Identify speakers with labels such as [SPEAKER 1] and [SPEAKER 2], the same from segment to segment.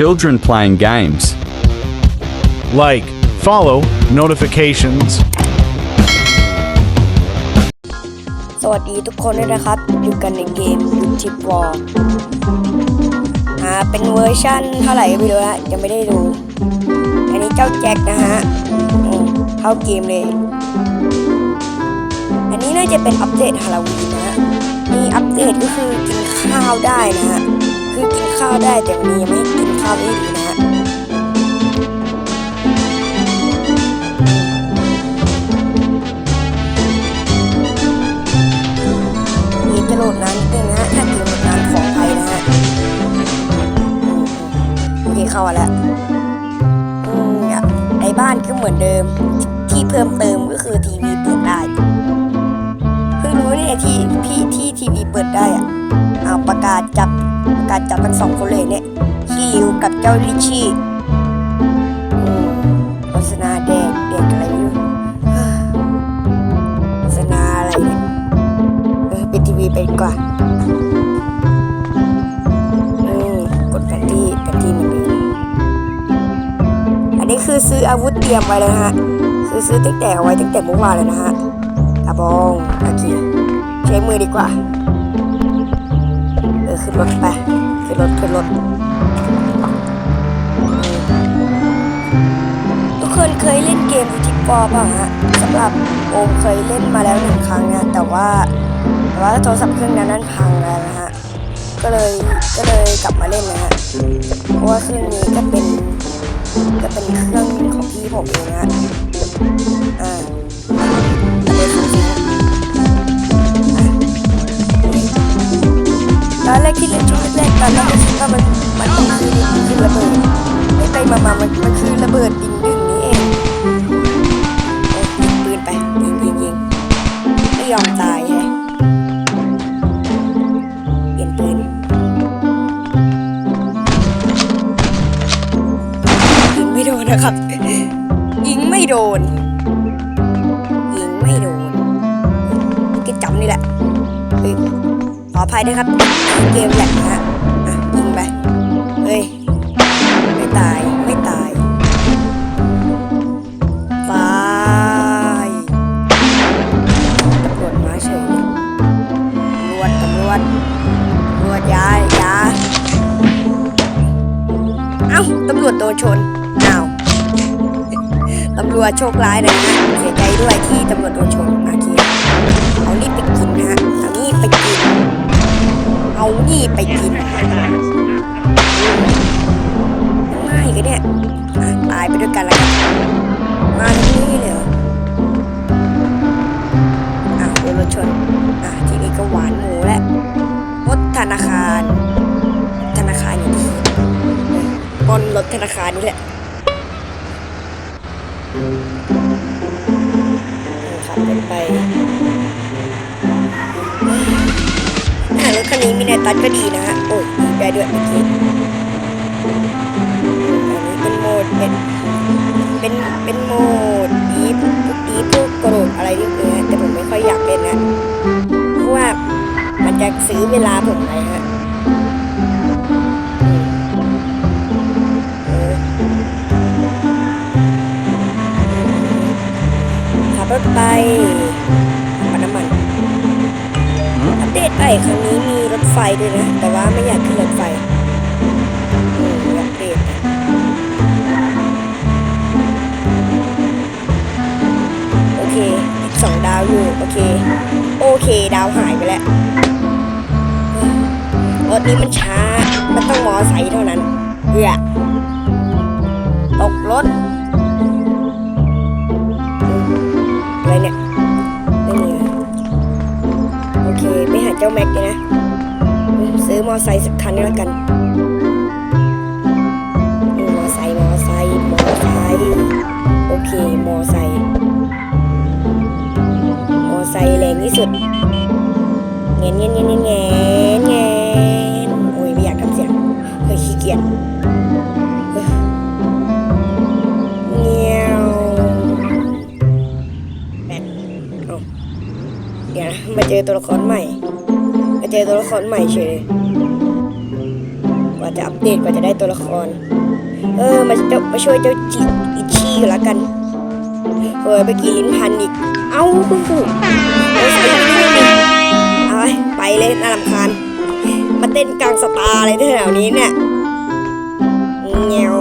[SPEAKER 1] children playing games.
[SPEAKER 2] Like, follow, notifications,
[SPEAKER 3] สวัสดีทุกคนด้วยนะครับ อยู่กันในเกมยูทิปวอลอ่าเป็นเวอร์ชั่นเท่าไหร่ก็ไม่รู้นะยังไม่ได้ดู อันนี้เจ้าแจ็คนะฮะอืมเข้าเกมเลย อันนี้น่าจะเป็นอัปเดตฮาโลวีนนะฮะมีอัปเดตก็คือกินข้าวได้นะฮะ คือกินข้าวได้แต่วันนี้ยังไม่กินข้าวได้ดีนะฮะมีจะโหลดนานนิดนึงนะฮะถ้าเกมโหลดนานขออภัยนะฮะโอเคเข้ามาแล้วอืมเนี่ยในบ้านก็เหมือนเดิมที่เพิ่มเติมก็คือทีวีเปิดได้เพิ่งรู้เนี่ยที่พี่ที่ทีวีเปิดได้อะเอาประกาศจับ กาศจับทั้งสองคนเลยเนี่ยคิวกับเจ้าลิชี่อืมโฆษณาแดกแดกอะไรไม่รู้เฮ้ยโฆษณาอะไรเนี่ยเออปิดทีวีไปดีกว่าอืมกดแผนที่แผนที่มันเลยอันนี้คือซื้ออาวุธเตรียมไว้เลยนะฮะ คือซื้อตั้งแต่เอาไว้ตั้งแต่เมื่อวานเลยนะฮะตาบองโอเคใช้มือดีกว่า เออขึ้นรถไป ขึ้นรถขึ้นรถทุกคนเคยเล่นเกมทิปปอป่ะฮะสำหรับโอมเคยเล่นมาแล้วหนึ่งครั้งนะแต่ว่าแต่ว่าโทรศัพท์เครื่องนั้นนั้นพังแล้วนะฮะก็เลยก็เลยกลับมาเล่นนะฮะเพราะว่าเครื่องนี้ก็เป็นก็เป็นเครื่องของพี่ผมเองนะฮะอ่า ตอนแรกที่เล่นช่วงแรกๆตอนแรกก็คิดว่ามันมันคือมันคือระเบิดไม่ไปมามามันมันคือระเบิดดิงดึงนี้เองโอ้ยิงปืนไปยิงยิงยิงไม่ยอมตายไงเปลี่ยนปืนยิงไม่โดนนะครับยิงไม่โดนยิงไม่โดนกิจำนี่แหละขออภัยด้วยครับ เกมแหลกนะฮะอะยิงไป เฮ้ย ไม่ตาย ไม่ตายตายตำรวจมาเฉยตำรวจตำรวจตำรวจยาอยาเอ้าตำรวจโดนชนอ้าวตำรวจโชคร้ายเลยนะเสียใจด้วยที่ตำรวจโดนชน ดดีฟพวกดีฟพวกกระโดดอะไรนี่เลยฮะแต่ผมไม่ค่อยอยากเล่นนะ เพราะว่ามันจะซื้อเวลาผมไปฮะขับรถไปปันน้ำมันอัปเดตไปครั้งนี้มีรถไฟด้วยนะ แต่ว่าไม่อยากขึ้นรถไฟ สองดาวอยู่โอเค โอเค ดาวหายไปแล้วรถนี้มันช้า มันต้องมอไซค์เท่านั้นเพื่อตกรถอะไรเนี่ยไม่มีโอเค ไม่หาเจ้าแม็กเลยนะ ซื้อมอไซค์สักคันนึงแล้วกัน ที่สุดเงี้ยเงี้ยเงี้ยเงี้ยเงี้ยเงี้ยโอ้ยไม่อยากทำเสียงเคยขี้เกียจเงี้ยวแบตเอาเดี๋ยวมาเจอตัวละครใหม่มาเจอตัวละครใหม่เฉยว่าว่าจะอัปเดตกว่าจะได้ตัวละคร เออมาจะมาช่วยเจ้าจิอิชี่อยู่ล้วกัน เฮ้ยไปกี่ลิ้นพันอีก เอ้าโอ้โหเอาใส่ไปนี่ดิเอาไปไปเลยน่ารำคาญมาเต้นกลางสตาร์อะไรแถวนี้เนี่ยเงี้ยว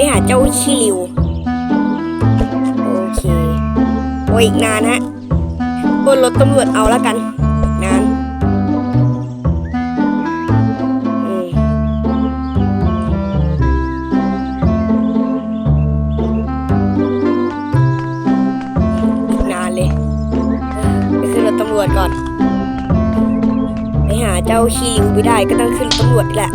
[SPEAKER 3] ไปหาเจ้าชิลิว โอเคโอ้ยอีกนานฮะบนรถตำรวจเอาแล้วกันนานกนานเลยไปขึ้นรถตำรวจก่อน ไปหาเจ้าขี้ริวไม่ได้ก็ต้องขึ้นตำรวจแหละ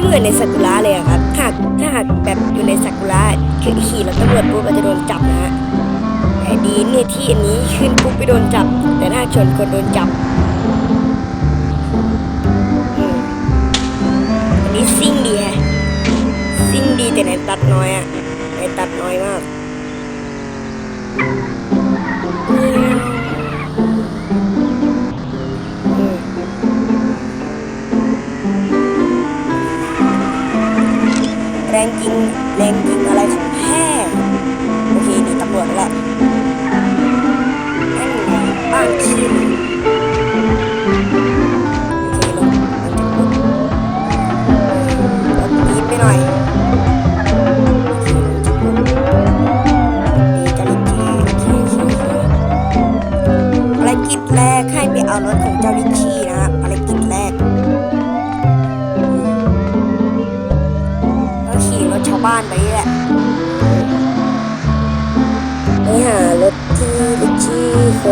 [SPEAKER 3] ไม่เหมือนในซากุระเลยอะครับถ้าถ้าหากแบบอยู่ในซากุระคือขี่รถตำรวจปุ๊บก็จะโดนจับนะฮะแต่ดีเนี่ยที่อันนี้ขึ้นปุ๊บไปโดนจับ แต่ถ้าชนคนโดนจับอันนี้ซิ่งดีฮะซิ่งดีแต่ในตัดน้อยอะในตัดน้อยมาก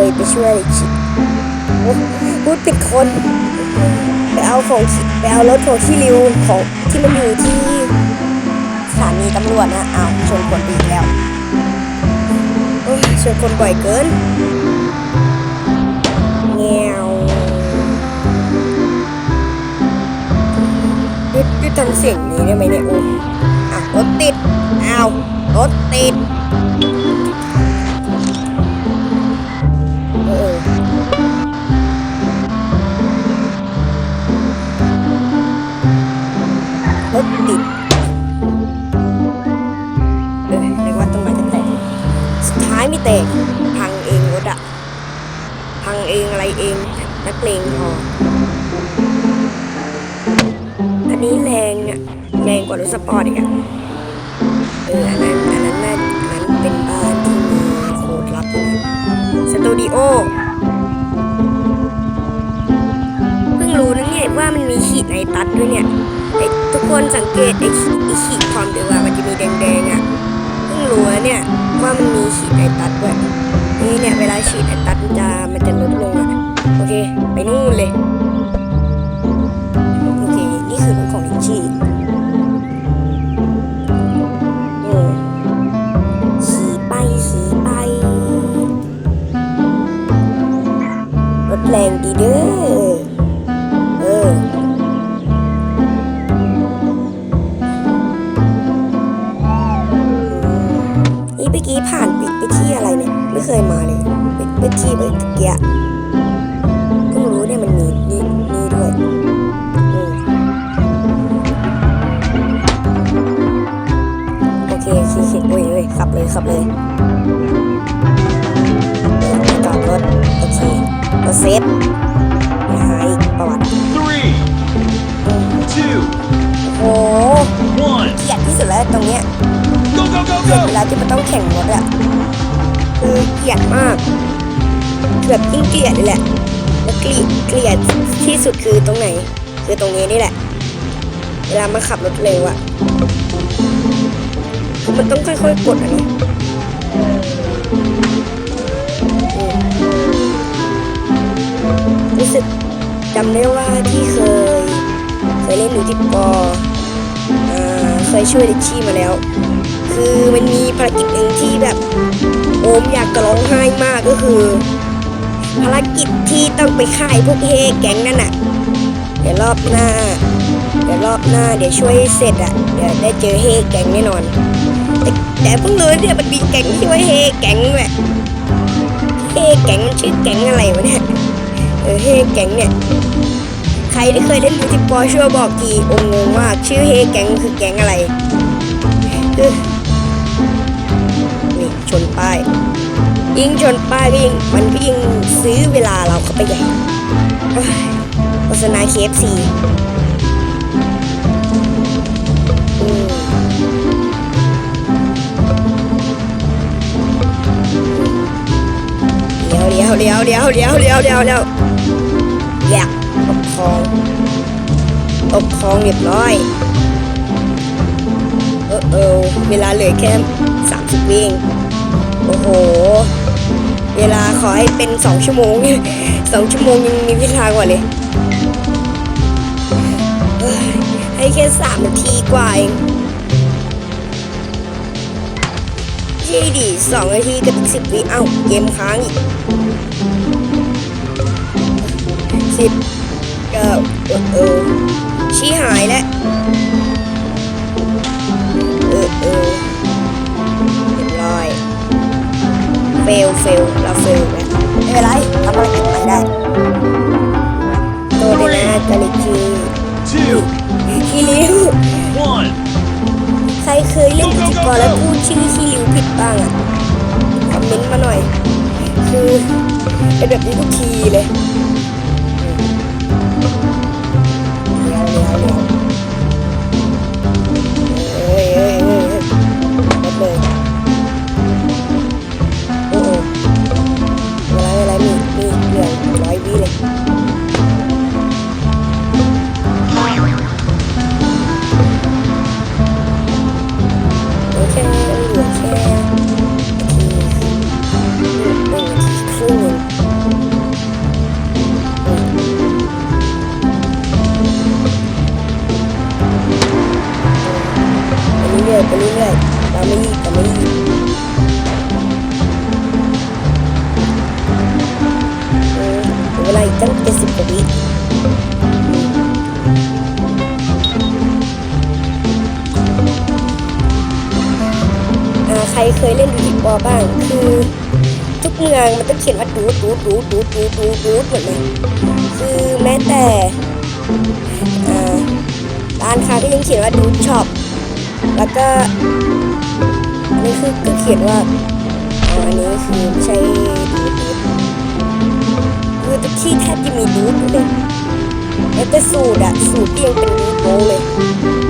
[SPEAKER 3] ยไปช่วยลิชชี่โอ้พูดผิดคนไปเอาของไปเอารถของขี้ริวของที่มันอยู่ที่สถานีตำรวจนะอ้าวชนคนไปอีกแล้วชนคนบ่อยเกินแงวยุดยุดทำเสียงนี้ได้ไหมเนี่ยโอ้อะรถติดอ้าวรถติด แตก พังเองรถอะพังเองอะไรเอง นักเลงพออันนี้แรงเนี่ยแรงกว่ารถสปอร์ตอีกอะเอออันนั้นอันนั้นน่าอันนั้นเป็นบ้านที่มีโคดลับนะสตูดิโอเพิ่งรู้นะเนี่ยว่ามันมีขีดในตัดด้วยเนี่ยไอ้ทุกคนสังเกตไอ้ขีดไอ้ขีดความเดือดมันจะมีแดงๆอะเพิ่งรู้เนี่ย ว่ามันมีฉีดไอตัดด้วยนี่เนี่ยเวลาฉีดไอตัดมันจะมันจะลดลงอะ โอเค ไปนู่นเลย ตรงเนี้ย
[SPEAKER 1] go, go, go,
[SPEAKER 3] เกลียด
[SPEAKER 1] go!
[SPEAKER 3] เวลาที่มันต้องแข่งรถอะคือเกลียดมากคือแบบยิ่งเกลียดเลยแหละแล้วเกลียดเกลียดที่สุดคือตรงไหน คือตรงนี้นี่แหละ เวลามาขับรถเร็วอะคือมันต้องค่อยๆกดอะเนาะอืมรู้สึกจำได้ว่าที่เคยเคยเล่นอยู่ที่ปออ่า เคยช่วยลิชชี่มาแล้ว คือมันมีภารกิจหนึ่งที่แบบโอมอยากจะร้องไห้มากก็คือ ภารกิจที่ต้องไปฆ่าไอ้พวกเฮแก๊งนั่นน่ะเดี๋ยวรอบหน้า เดี๋ยวรอบหน้าเดี๋ยวช่วยให้เสร็จอะเดี๋ยวได้เจอเฮแก๊งแน่นอน แต่แต่เพิ่งรู้เนี่ยมันมีแก๊งที่ว่าเฮแก๊งแหละเฮแก๊งมันชื่อแก๊งอะไรวะเนี่ยเออเฮแก๊งเนี่ย รที่เคยเล่นดูทิปปอช่วยบอกทีอมงงมากชื่อเฮแก๊งคือแก๊งอะไรนี่ชนป้าย ยิงชนป้ายก็ยิงมันก็ยิงซื้อเวลาเราเข้าไปใหญ่โฆษณา KFC อืมเดี๋ยวเดี๋ยวเดี๋ยวเดี๋ยวเดี๋ยวเดี๋ยวเดี๋ยวเดี๋ยว อยากตกคลองตกคลองเรียบร้อย เออเออเวลาเหลือแค่สามสิบวิเองโอ้โห เวลาขอให้เป็นสองชั่วโมงสองชั่วโมงยังมีเวลากว่าเลยให้แค่สามนาทีกว่าเองยี่ดีสองนาทีกับสิบวิเอ้าเกมค้างอีก เออเออชี้หายแล้วเออเออเรียบร้อยเฟลเฟลเราเฟลนะไม่เป็นไรทำภารกิจใหม่ได้โตเดนะกาลิจี
[SPEAKER 1] two,
[SPEAKER 3] คิริว
[SPEAKER 1] one.
[SPEAKER 3] ใครเคยเล่นพิธีกรแล้วพูดชื่อคิริวผิดบ้างอะคอมเมนต์มาหน่อย คือเป็นแบบนี้ทุกทีเลย ว่าดูดดูดดูดดูดดูดดูดดูดหมดเลยคือแม้แต่ร้านค้าก็ยังเขียนว่าดูดช็อปแล้วก็อันนี้คือก็เขียนว่าอันนี้คือไม่ใช่ดูดดูดคือทุกที่แทบจะมีดูดหมดเลยแล้วแต่สูตรอะสูตรที่ยังเป็นดูดโบเลย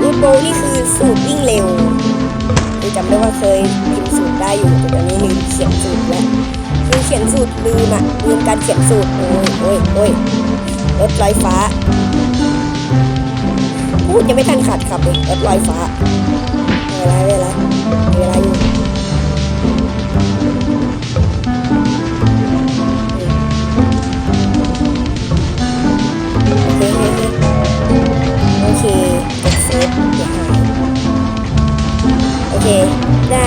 [SPEAKER 3] ดูดโบนี่คือสูตรวิ่งเร็วคือจำได้ว่าเคยพิมพ์สูตรได้อยู่แต่ตอนนี้ลืมเขียนสูตรแล้ว คือเขียนสูตรลืมอะลืมการเขียนสูตรโอ้ยโอ้ยโอ้ยรถลอยฟ้าพูดยังไม่ทันขาดขับเลยรถลอยฟ้าเวลาเวลาเวลาอยู่โอเคโอเคกดเซฟอย่าหายโอเค ได้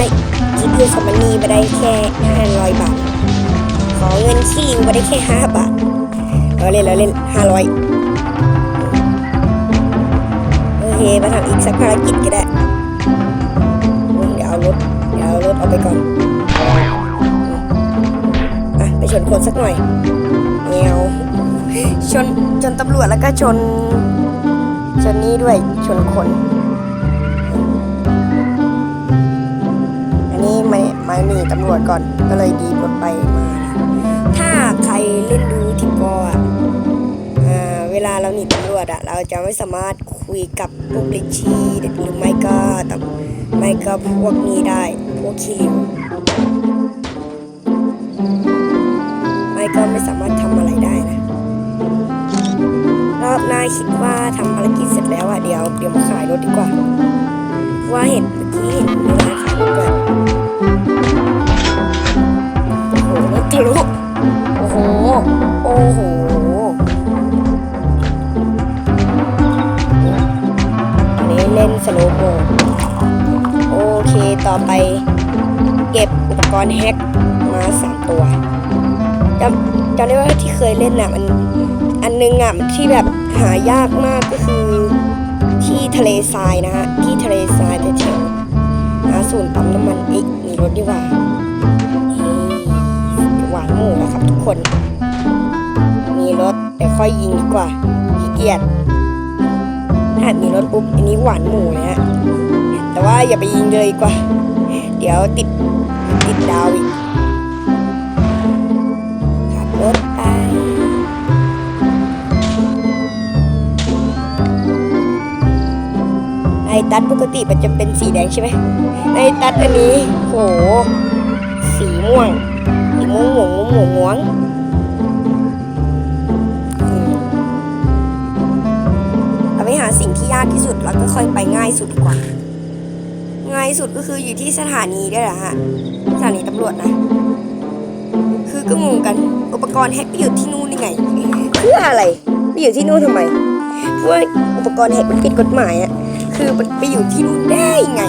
[SPEAKER 3] จิปยูสมันนีมาได้แค่500บาท ขอเงินขี้ลิงมาได้แค่5บาทเราเล่นเราเล่น500โอเคมาทำอีกสักภารกิจก็ได้เดี๋ยวเอารถเดี๋ยวเอารถเอาไปก่อนอะไปชนคนสักหน่อยเงียวชนชนตำรวจแล้วก็ชน ชนนี้ด้วยชนคน อันนี้ไม่ไม่หนีตำรวจก่อนก็เลยดีรถไปมา เล่นดูทิปก็อะอ่าเวลาเราหนีตำรวจอะเราจะไม่สามารถคุยกับพวกลิชีหรือไม่ก็ตำไม่ก็พวกนี้ได้พวกคิริวไม่ก็ไม่สามารถทำอะไรได้นะรอบหน้าคิดว่าทำภารกิจเสร็จแล้วอะเดี๋ยวเดี๋ยวมาขายรถดีกว่าว่าเห็นเมื่อกี้เห็นในร้านขายรถด้วยโอ้โหรถทะลุ ต่อไป เก็บอุปกรณ์แฮกสามตัวจำจำได้ว่าที่เคยเล่นน่ะมันอันนึงอะมันที่แบบหายากมากก็คือที่ทะเลทรายนะฮะที่ทะเลทรายแถวๆหาศูนย์ปั๊มน้ำมันอีกมีรถดีกว่าหวานหมูนะครับทุกคน มีรถแต่ค่อยยิงดีกว่าขี้เกียจถ้ามีรถปุ๊บอันนี้หวานหมูเลยฮะ แต่ว่าอย่าไปยิงเลยกว่า เดี๋ยวติดติดดาวอีกขับรถไปในตัดปกติมันจะเป็นสีแดงใช่ไหมในตัดอันนี้โหสีม่วงสีม่วงม่วงม่วงม่วงม่วงอืมเราไปหาสิ่งที่ยากที่สุดแล้วก็ค่อยไปง่ายสุดดีกว่า ง่ายสุดก็คืออยู่ที่สถานีด้วยแหละฮะสถานีตำรวจนะ คือก็งงกันอุปกรณ์แฮกไปอยู่ที่นู่นยังไงเพื่ออะไรไปอยู่ที่นู่นทำไมเพราะอุปกรณ์แฮกมันผิดกฎหมายอะคือมันไปอยู่ที่นู่นได้ไง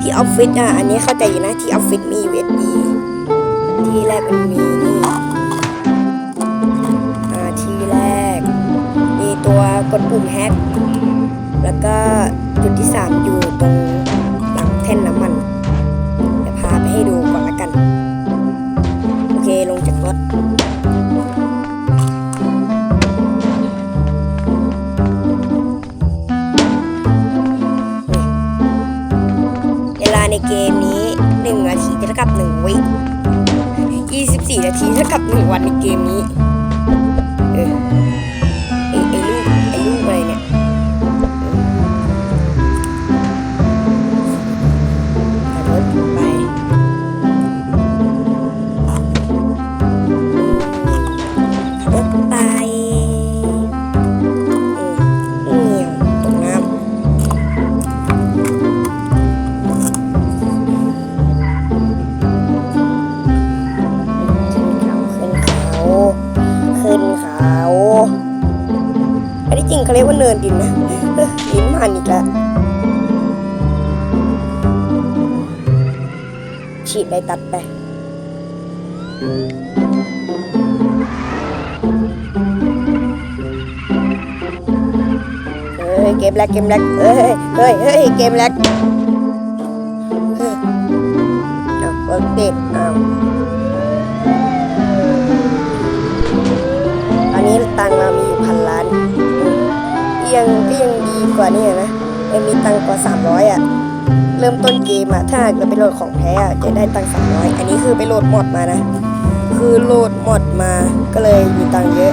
[SPEAKER 3] ที่ออฟฟิศอะอันนี้เข้าใจอยู่นะที่ออฟฟิศมี USB ที่แรกมันมีนี่อ่าที่แรกมีตัวกดปุ่มแฮกแล้วก็ จุดที่ 3 อยู่ตรงหลังแท่นน้ำมันเดี๋ยวพาไปให้ดูก่อนละกัน โอเคลงจากรถเวลาในเกมนี้ 1 นาทีเท่ากับ 1 วิ24 นาทีเท่ากับ 1 วันในเกมนี้ เขาเรียกว่าเนินดินนะเออลิ้นมันอีกแล้วฉีดไดตัดไปเฮ้ยเกมแรกเกมแรกเฮ้ยเฮ้ยเฮ้ยเกมแรกเอาเปิดติดอ้าอันนี้ตังค์มามี ยังก็ยังดีกว่านี่นะยังมีตังกว่า 300 อะ เริ่มต้นเกมอะถ้าเราไปโหลดของแท้อะจะได้ตังสามร้อยอันนี้คือไปโหลดมอดมานะ คือโหลดมอดมาก็เลยมีตังเยอะ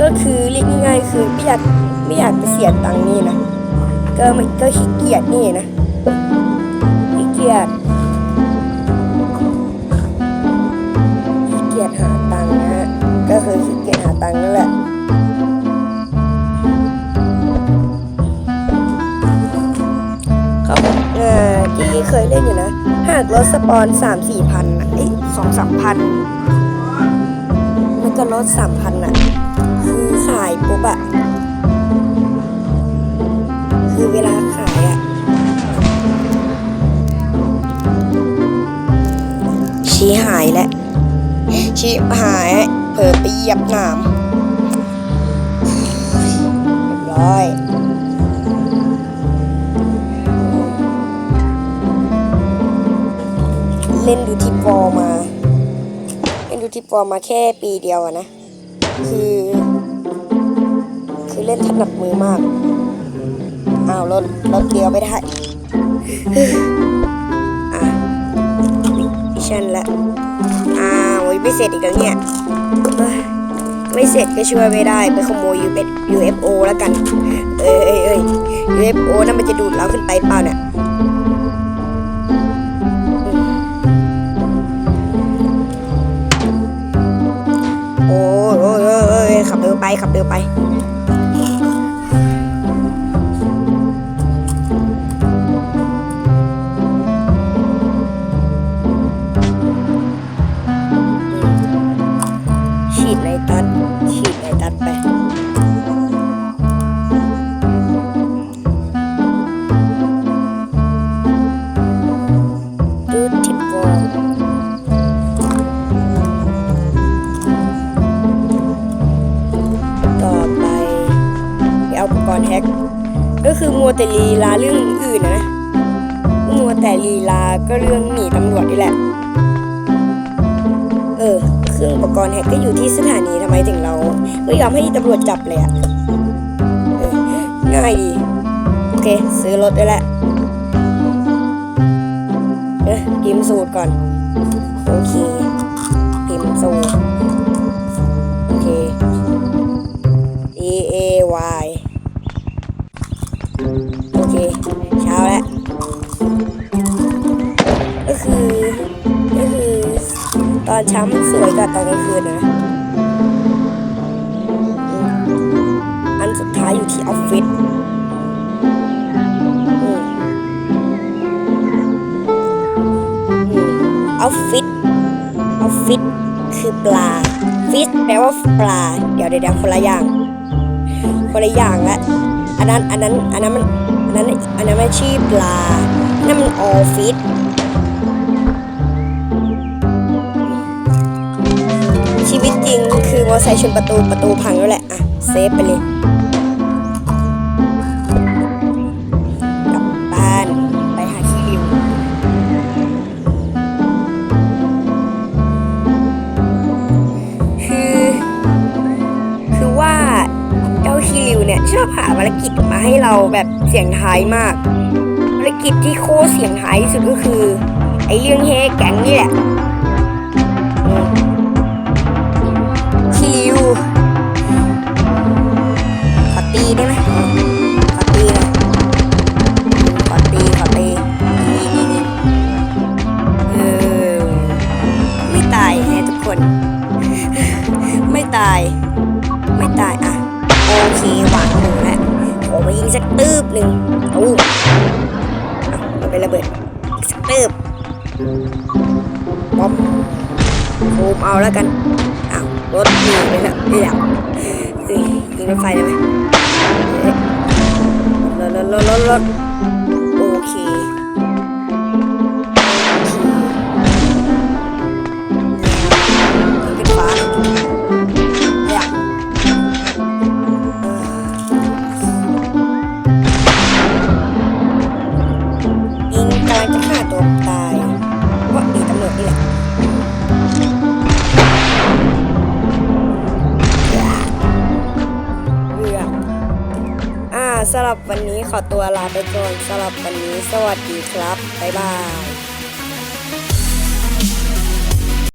[SPEAKER 3] ก็คือเรียกง่ายๆคือไม่อยากไม่อยากไปเสียตังนี่นะ ก็ไม่ก็ขี้เกียจนี่นะขี้เกียจขี้เกียจหาตังนะ ก็คือขี้เกียจหาตังนั่นแหละ ที่เคยเล่นอยู่นะ หากลดสปอนสามสี่พันอะสองสามพันแล้วก็ลดสามพันอะ คือขายปุ๊บอะ คือเวลาขายอะ ชี้หายแล้วชี้หายเผลอไปเหยียบหนามเรียบร้อย เล่นดูทิปวอลมา เล่นดูทิปวอลมาแค่ปีเดียวอะนะ คือ คือเล่นถนัดมือมาก อ้าวรถรถเดียวไม่ได้อะมิชชั่นละอ้าวไม่เสร็จอีกแล้วเนี่ยไม่เสร็จก็ช่วยไม่ได้ไปขโมย UFO แล้วกัน เอ้ยเอ้ยเอ้ย UFO นั่นมันจะดูดเราขึ้นไปเปล่าเนี่ย ขับเร็วไป ก็คือมัวแต่ลีลาเรื่องอื่นนะมัวแต่ลีลาก็เรื่องหนีตำรวจนี่แหละ เออเครื่องอุปกรณ์แฮกก็อยู่ที่สถานีทำไมถึงเราไม่ยอมให้ตำรวจจับเลยอะออง่ายดี โอเค ซื้อรถได้แล้วเออพิมพ์สูตรก่อน โอเคพิมพ์สูตร โอเค D A Y เช้ามันสวยกว่าตอนกลางคืนนะ อันสุดท้ายอยู่ที่ออฟฟิศอืมอืมออฟฟิศออฟฟิศคือปลา ฟิชแปลว่าปลา เดี๋ยวเดี๋ยวคนละอย่าง คนละอย่างละ อันนั้น อันนั้น อันนั้นมัน อันนั้น อันนั้นไม่ใช่ปลานั่นมันออฟฟิศ คือมอไซค์ชนประตูประตูพังแล้วแหละ อะ เซฟไปเลยกลับบ้านไปหาขี้ริวคือ คือว่าเจ้าขี้ริวเนี่ยชอบหาภารกิจมาให้เราแบบเสียงท้ายมากภารกิจที่โคตรเสียงท้ายที่สุดก็คือ ไอเรื่องเฮแก๊งนี่แหละ แล้วกันอ้าวรถหนีไปแล้วเดี๋ยวเฮ้ยยิงรถไฟได้ไหมรถรถรถรถำหรับวันนี้ขอตัวลาไปก่อนสำหรับวันนี้ สวัสดีครับ บ๊ายบาย